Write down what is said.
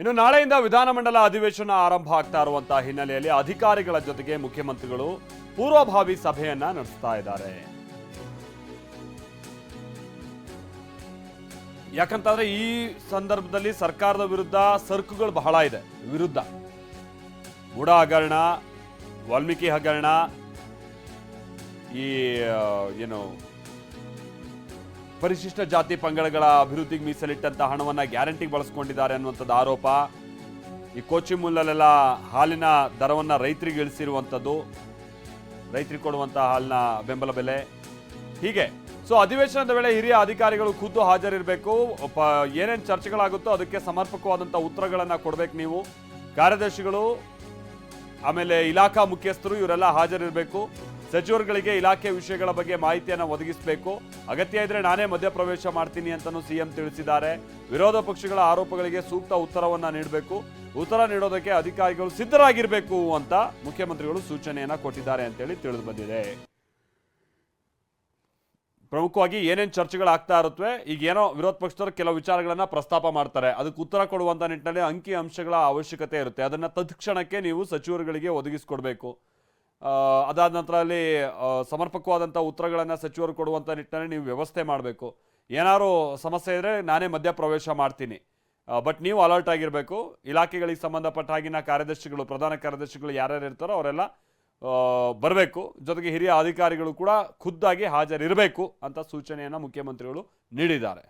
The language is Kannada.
ಇನ್ನು ನಾಳೆಯಿಂದ ವಿಧಾನಮಂಡಲ ಅಧಿವೇಶನ ಆರಂಭ ಆಗ್ತಾ ಇರುವಂತಹ ಹಿನ್ನೆಲೆಯಲ್ಲಿ ಅಧಿಕಾರಿಗಳ ಜೊತೆಗೆ ಮುಖ್ಯಮಂತ್ರಿಗಳು ಪೂರ್ವಭಾವಿ ಸಭೆಯನ್ನ ನಡೆಸ್ತಾ ಇದ್ದಾರೆ. ಯಾಕಂತಂದ್ರೆ ಈ ಸಂದರ್ಭದಲ್ಲಿ ಸರ್ಕಾರದ ವಿರುದ್ಧ ಸರ್ಕುಗಳು ಬಹಳ ಇದೆ. ವಿರುದ್ಧ. ಬುಡ ಹಗರಣ, ವಾಲ್ಮೀಕಿ ಹಗರಣ, ಈ ಏನು ಪರಿಶಿಷ್ಟ ಜಾತಿ ಪಂಗಡಗಳ ಅಭಿವೃದ್ಧಿಗೆ ಮೀಸಲಿಟ್ಟಂತ ಹಣವನ್ನ ಗ್ಯಾರಂಟಿಗೆ ಬಳಸ್ಕೊಂಡಿದ್ದಾರೆ ಅನ್ನುವಂಥದ್ದು ಆರೋಪ. ಈ ಕೋಚಿಮುಲ್ಲಲೆಲ್ಲ ಹಾಲಿನ ದರವನ್ನ ರೈತರಿಗೆ ಇಳಿಸಿರುವಂಥದ್ದು, ರೈತರಿಗೆ ಕೊಡುವಂತಹ ಹಾಲಿನ ಬೆಂಬಲ ಬೆಲೆ. ಹೀಗೆ, ಸೊ ಅಧಿವೇಶನದ ವೇಳೆ ಹಿರಿಯ ಅಧಿಕಾರಿಗಳು ಖುದ್ದು ಹಾಜರಿರಬೇಕು. ಏನೇನು ಚರ್ಚೆಗಳಾಗುತ್ತೋ ಅದಕ್ಕೆ ಸಮರ್ಪಕವಾದಂಥ ಉತ್ತರಗಳನ್ನು ಕೊಡಬೇಕು ನೀವು. ಕಾರ್ಯದರ್ಶಿಗಳು, ಆಮೇಲೆ ಇಲಾಖಾ ಮುಖ್ಯಸ್ಥರು ಇವರೆಲ್ಲ ಹಾಜರಿರಬೇಕು. ಸಚಿವರುಗಳಿಗೆ ಇಲಾಖೆ ವಿಷಯಗಳ ಬಗ್ಗೆ ಮಾಹಿತಿಯನ್ನು ಒದಗಿಸಬೇಕು. ಅಗತ್ಯ ಇದ್ರೆ ನಾನೇ ಮಧ್ಯಪ್ರವೇಶ ಮಾಡ್ತೀನಿ ಅಂತಲೂ ಸಿಎಂ ತಿಳಿಸಿದ್ದಾರೆ. ವಿರೋಧ ಪಕ್ಷಗಳ ಆರೋಪಗಳಿಗೆ ಸೂಕ್ತ ಉತ್ತರವನ್ನ ನೀಡಬೇಕು. ಉತ್ತರ ನೀಡೋದಕ್ಕೆ ಅಧಿಕಾರಿಗಳು ಸಿದ್ಧರಾಗಿರಬೇಕು ಅಂತ ಮುಖ್ಯಮಂತ್ರಿಗಳು ಸೂಚನೆಯನ್ನ ಕೊಟ್ಟಿದ್ದಾರೆ ಅಂತೇಳಿ ತಿಳಿದು ಬಂದಿದೆ. ಪ್ರಮುಖವಾಗಿ ಏನೇನು ಚರ್ಚೆಗಳಾಗ್ತಾ ಇರುತ್ತವೆ ಈಗ ಏನೋ ವಿರೋಧ ಪಕ್ಷದವರು ಕೆಲವು ವಿಚಾರಗಳನ್ನ ಪ್ರಸ್ತಾಪ ಮಾಡ್ತಾರೆ. ಅದಕ್ಕೆ ಉತ್ತರ ಕೊಡುವಂತ ನಿಟ್ಟಿನಲ್ಲಿ ಅಂಕಿ ಅಂಶಗಳ ಅವಶ್ಯಕತೆ ಇರುತ್ತೆ. ಅದನ್ನ ತತ್ಕ್ಷಣಕ್ಕೆ ನೀವು ಸಚಿವರುಗಳಿಗೆ ಒದಗಿಸ್ಕೊಡ್ಬೇಕು. ಅದಾದ ನಂತರ ಅಲ್ಲಿ ಸಮರ್ಪಕವಾದಂಥ ಉತ್ತರಗಳನ್ನು ಸಚಿವರು ಕೊಡುವಂಥ ನಿಟ್ಟಿನಲ್ಲಿ ನೀವು ವ್ಯವಸ್ಥೆ ಮಾಡಬೇಕು. ಏನಾದರೂ ಸಮಸ್ಯೆ ಇದ್ರೆ ನಾನೇ ಮಧ್ಯ ಪ್ರವೇಶ ಮಾಡ್ತೀನಿ ಬಟ್ ನೀವು ಅಲರ್ಟ್ ಆಗಿರಬೇಕು. ಇಲಾಖೆಗಳಿಗೆ ಸಂಬಂಧಪಟ್ಟ ಹಾಗಿನ ಕಾರ್ಯದರ್ಶಿಗಳು, ಪ್ರಧಾನ ಕಾರ್ಯದರ್ಶಿಗಳು ಯಾರ್ಯಾರು ಇರ್ತಾರೋ ಅವರೆಲ್ಲ ಬರಬೇಕು. ಜೊತೆಗೆ ಹಿರಿಯ ಅಧಿಕಾರಿಗಳು ಕೂಡ ಖುದ್ದಾಗಿ ಹಾಜರಿರಬೇಕು ಅಂತ ಸೂಚನೆಯನ್ನು ಮುಖ್ಯಮಂತ್ರಿಗಳು ನೀಡಿದ್ದಾರೆ.